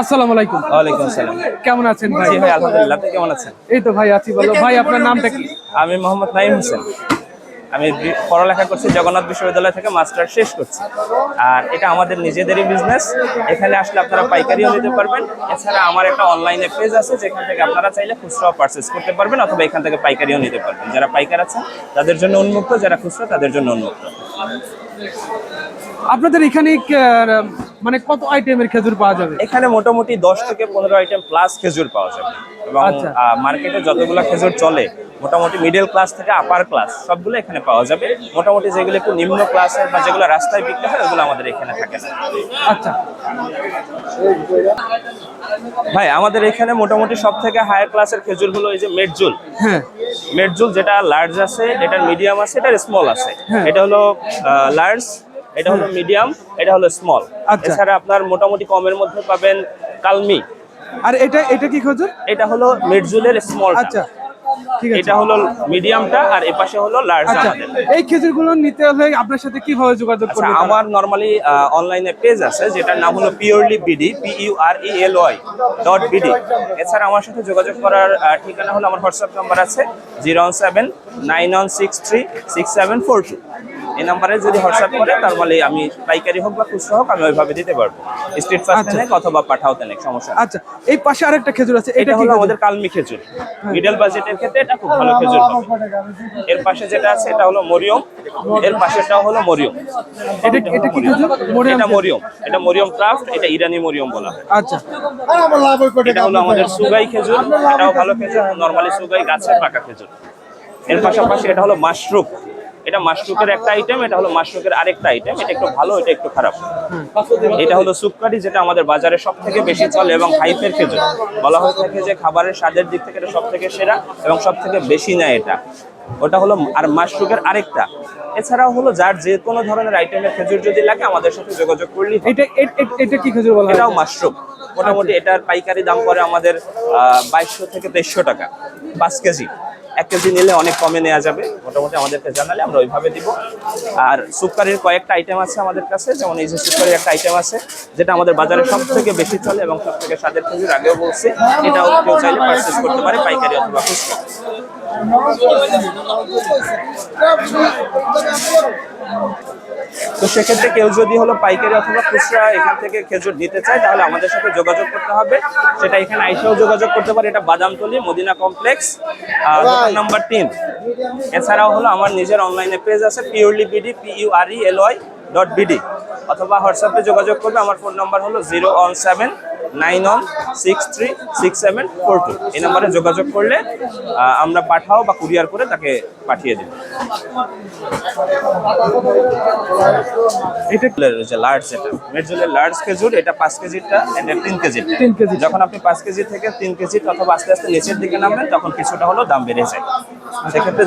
আসসালামু আলাইকুম। ওয়ালাইকুম আসসালাম। কেমন আছেন ভাই? ভাই আলহামদুলিল্লাহ আপনি কেমন আছেন? এই তো ভাই আছি ভাই আপনার নামটা কি? আমি মোহাম্মদ নাইম হোসেন। আমি পড়ালেখা করছি জগন্নাথ বিশ্ববিদ্যালয় থেকে মাস্টার শেষ করছি। আর এটা আমাদের নিজেদেরই বিজনেস এখানে আসলে আপনারা পাইকারিও নিতে পারবেন। এছাড়া আমার একটা অনলাইনে পেজ আছে যেখান থেকে আপনারা চাইলে খুচরাও পারচেস করতে পারবেন অথবা এখান থেকে পাইকারিও নিতে পারবেন। যারা পাইকার আছে তাদের জন্য উন্মুক্ত যারা খুচরা তাদের জন্য উন্মুক্ত। আপনাদের এখানে মানে কত আইটেমের খেজুর পাওয়া যাবে? এখানে মোটামুটি দশ থেকে পনেরো আইটেম প্লাস খেজুর পাওয়া যাবে। এবং আচ্ছা। মার্কেটে যতগুলো খেজুর চলে মোটামুটি মিডল ক্লাস থেকে আপার ক্লাস সবগুলো এখানে পাওয়া যাবে। মোটামুটি যেগুলো একটু নিম্ন ক্লাসের বা যেগুলো রাস্তায় বিক্রি হয় ওগুলো আমাদের এখানে থাকে না। আচ্ছা। ভাই আমাদের এখানে মোটামুটি সব থেকে হায়ার ক্লাসের খেজুরগুলো এই যে মেটজুল হ্যাঁ। মেটজুল যেটা লার্জ আছে এটার মিডিয়াম আছে এটার স্মল আছে। এটা হলো লার্জ এটা হলো মিডিয়াম এটা হলো স্মল আচ্ছা। এছাড়া আপনার মোটামুটি কমের মধ্যে পাবেন কালমি। আর এটা এটা কি খেজুর এটা হলো মেটজুলের স্মল আচ্ছা ঠিক আছে। এটা হলো মিডিয়ামটা আর এ পাশে হলো লার্জ আচ্ছা আমাদের এই খেজুরগুলো নিতে হলে আপনার সাথে কীভাবে যোগাযোগ আচ্ছা আমার নর্মালি অনলাইনে পেজ আছে যেটার নাম হলো purely BD P U R E L Y dot BD এছাড়া আমার সাথে যোগাযোগ করার ঠিকানা হলো আমার হোয়াটসঅ্যাপ নাম্বার আছে zero one seven nine one six three six seven four two এই নাম্বারে যদি হোয়াটসঅ্যাপ করে তার মানে আমি পাইকারি হোক বা খুচরা হোক আমি ওইভাবে দিতে পারব। স্ট্রিট ফাস্ট আচ্ছা। নেক অথবা পাঠাও নেক সমস্যা আচ্ছা এই পাশে আরেকটা খেজুর আছে এটা হলো আমাদের কালমি খেজুর। মিডল বাজেটের ক্ষেত্রে এটা খুব ভালো খেজুর হবে। এর পাশে যেটা আছে এটা হলো মরিয়ম। এর পাশেরটাও হলো মরিয়ম। এটা এটা কি খেজুর? মরিয়াম এটা মরিয়ম। এটা মরিয়ম ক্রাফট এটা ইরানি মরিয়ম বলা হয়। আচ্ছা। এটা হলো আমাদের সুগাই খেজুর। এটাও ভালো খেজুর। নরমালি সুগাই গাছের পাকা খেজুর। এর পাশাপাশি এটা হলো মাশরুক এটা মাশরুকের একটা আইটেম এটা হলো মাশরুকের আরেকটা আইটেম এটা একটু ভালো এটা একটু খারাপ। এটা হলো সুপকারি যেটা আমাদের বাজারে সব থেকে বেশি চলে এবং হাইপের খেজুর। বলা হয়ে থাকে যে খাবারের স্বাদের দিক থেকে এটা সব থেকে সেরা এবং সব থেকে বেশি নেয় এটা। ওটা হলো আর মাশরুকের আরেকটা। এছাড়াও হলো যার যে কোনো ধরনের আইটেমের খেজুর যদি লাগে আমাদের সাথে যোগাযোগ করলেই হবে। এটা এটা কি খেজুর বলা এটাও মাশরুম। মোটামুটি এটার পাইকারি দাম পড়ে আমাদের বাইশশো থেকে তেইশশো টাকা। পাঁচ কেজি। এক কেজি নিলে অনেক কমে নেওয়া যাবে। মোটামুটি আমাদেরকে জানালে আমরা ওইভাবে দিব। আর সুপকারির কয়েকটা আইটেম আছে আমাদের কাছে, যেমন এই যে সুপকারির একটা আইটেম আছে, যেটা আমাদের বাজারে সব থেকে বেশি চলে এবং সব থেকে স্বাদের খেজুর আগেও বলছি, এটাও কেউ চাইলে পারচেস করতে পারে, পাইকারি অথবা খুচরা। সেক্ষেত্রে কেউ যদি হলো পাইকারি অথবা খুচরা এখান থেকে খেজুর নিতে চায় তাহলে আমাদের সাথে যোগাযোগ করতে হবে। সেটা এখানে আইসেও যোগাযোগ করতে পারে এটা বাদামতলি মদিনা কমপ্লেক্স। দোকান নাম্বার তিন। এছাড়াও হলো আমার নিজের অনলাইনে পেজ আছে purely BD P U R E L Y dot BD অথবা হোয়াটসঅ্যাপে যোগাযোগ করবে আমার ফোন নাম্বার হলো zero one seven nine one six three six seven four two. এই নাম্বারে যোগাযোগ করলে আমরা পাঠাও বা কুরিয়ার করে তাকে পাঠিয়ে দেবো। এটা লার্জ এটা মেটজুলের লার্জ খেজুর এটা পাঁচ কেজিটা এটা তিন কেজি তিন কেজি। যখন আপনি পাঁচ কেজি থেকে তিন কেজি অথবা আস্তে আস্তে নিচের দিকে নামবেন তখন কিছুটা হলো দাম বেড়ে যায়। সেক্ষেত্রে